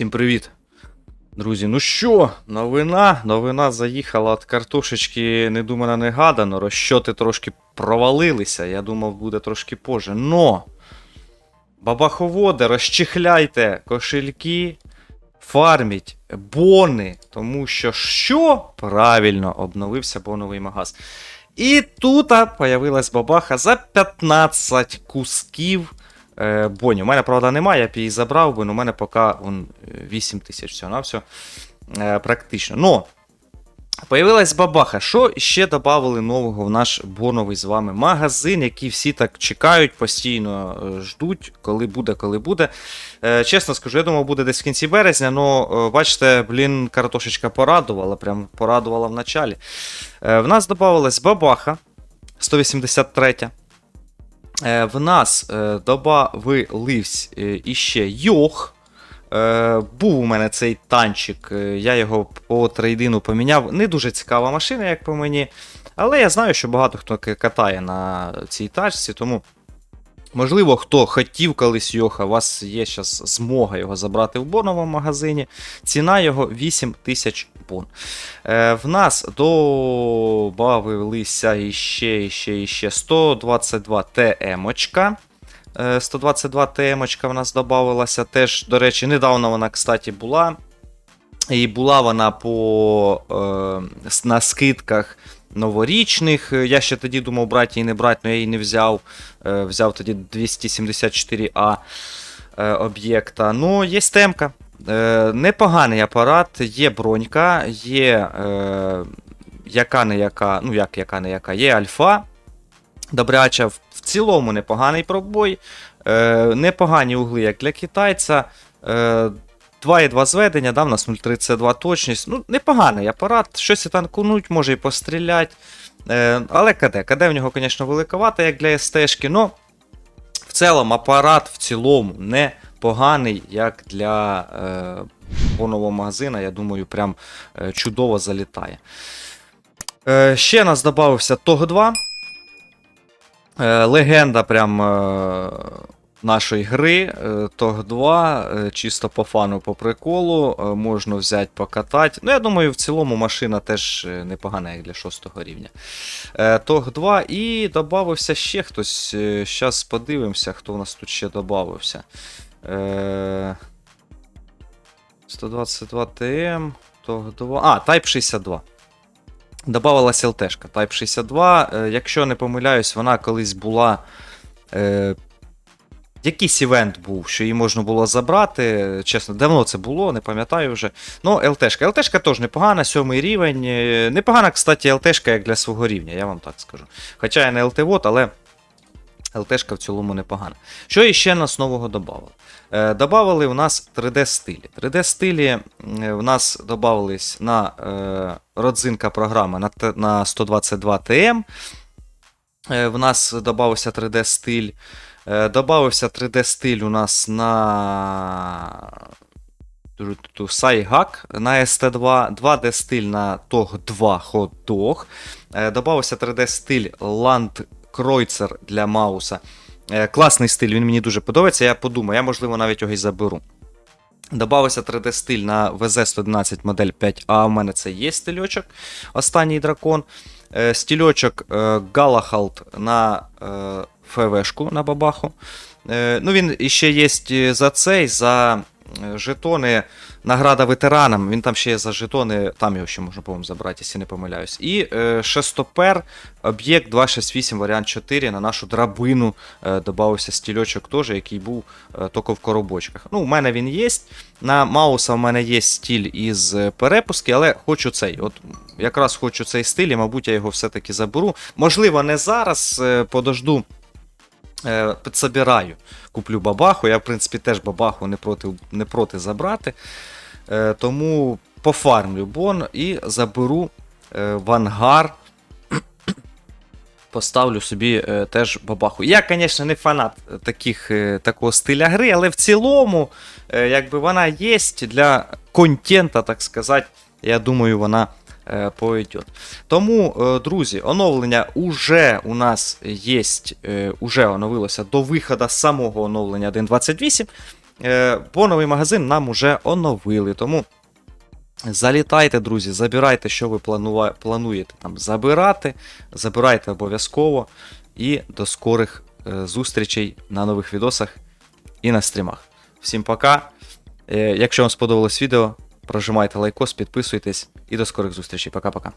Всім привіт! Друзі, ну що, новина, новина заїхала від картошечки не думано, не гадано. Розчоти трошки провалилися. Я думав, буде трошки позже. Но! Бабаховоди, розчихляйте кошельки, фарміть бони, тому що що? Правильно, обновився боновий магаз. І тут появилась бабаха за 15 кусків е, бонів. У мене, правда, немає, я б її забрав, бо ну, у мене поки вон, 8 тисяч всього на все практично. Но появилась бабаха. Що ще додали нового в наш боновий з вами магазин, який всі так чекають, постійно е, ждуть, коли буде, коли буде. Е, чесно скажу, я думав, буде десь в кінці березня, але бачите, блін, картошечка порадувала, прям порадувала в началі. В нас додавалась бабаха 183. Е, в нас е, добавився е, іще йох. Був у мене цей танчик, я його по трейдину поміняв. Не дуже цікава машина, як по мені. Але я знаю, що багато хто катає на цій тачці, тому. Можливо, хто хотів колись Йоха, у вас є зараз змога його забрати в боновому магазині. Ціна його 8 тисяч бон. Е, в нас добавилися іще, іще, іще 122 ТМ-очка. Е, 122 ТМ-очка в нас додавалася. Теж, до речі, недавно вона, кстати, була. І була вона по, е, на скидках новорічних. Е, Я ще тоді думав брати її не брати, але я її не взяв. Е, взяв тоді 274А е, об'єкта. Ну, є темка. Е, непоганий апарат, є бронька, є е, яка не яка, ну як яка не яка, є альфа. Добряча, в, цілому непоганий пробой. Е, непогані угли, як для китайця. Е, 2,2 зведення, да, в нас 0,32 точність. Ну, непоганий апарат, щось і танкунуть, може і постріляти. Е, але КД. КД в нього, звісно, великовато, як для СТ-шки, в цілому апарат в цілому непоганий, як для е, бонового магазина. Я думаю, прям е, чудово залітає. Е, ще нас додався TOG 2. Е, легенда прям е, нашої гри. Е, TOG 2, е, чисто по фану, по приколу. Е, можна взяти, покатати. Ну, я думаю, в цілому машина теж непогана, як для 6 рівня. TOG 2 і додався ще хтось. Зараз подивимося, хто у нас тут ще додався. Е, 122 ТМ, TOG 2. А, Type 62. Добавилась ЛТшка Type 62. Е, якщо не помиляюсь, вона колись була. Е, якийсь івент був, що її можна було забрати. Чесно, давно це було, не пам'ятаю вже. Ну, ЛТшка. ЛТшка теж непогана, сьомий рівень. Е, Непогана, кстати, ЛТшка як для свого рівня, я вам так скажу. Хоча я не ЛТВОД, але ЛТшка в цілому непогана. Що іще нас нового додали? Е, добавили у нас 3D-стилі. 3D-стилі е, в нас додавались на е, родзинка програми на, на 122 ТМ. В нас додався 3D-стиль. Е, Добавився 3D-стиль у нас на Сайгак на ST2, 2D-стиль на TOG 2 Hot Dog. Добавився 3D-стиль Land Kreuzer для Мауса. Е, Класний стиль, він мені дуже подобається. Я подумаю, я можливо навіть його і заберу. Добавився 3D-стиль на VZ111 модель 5, а в мене це є стильочок. Останній дракон. Е, Стільочок е, Галахалт на ФВшку на бабаху. Ну, він ще є за цей, за жетони награда ветеранам. Він там ще є за жетони, там його ще можна, по-моєму, забрати, якщо не помиляюсь. І е, шестопер, об'єкт 268, варіант 4 на нашу драбину е, додався стільочок теж, який був е, тільки в коробочках. Ну, у мене він є. На Мауса в мене є стіль із е, перепуски, але хочу цей. От якраз хочу цей стиль, і, мабуть, я його все-таки заберу. Можливо, не зараз, е, подожду. Е, Підсобираю, куплю бабаху. Я, в принципі, теж бабаху не проти, не проти забрати. Е, Тому пофармлю бон і заберу е, в ангар. Поставлю собі е, теж бабаху. Я, звісно, не фанат таких, е, такого стиля гри, але в цілому, е, якби вона є для контента, так сказати, я думаю, вона е, пойдет. Тому, е, друзі, оновлення уже у нас є, е, уже оновилося до виходу самого оновлення 1.28. Е, боновий магазин нам уже оновили, тому залітайте, друзі, забирайте, що ви плануєте там забирати. Забирайте обов'язково. І до скорих зустрічей на нових відосах і на стрімах. Всім пока. Якщо вам сподобалось відео, прожимайте лайкос, підписуйтесь і до скорих зустрічей. Пока-пока.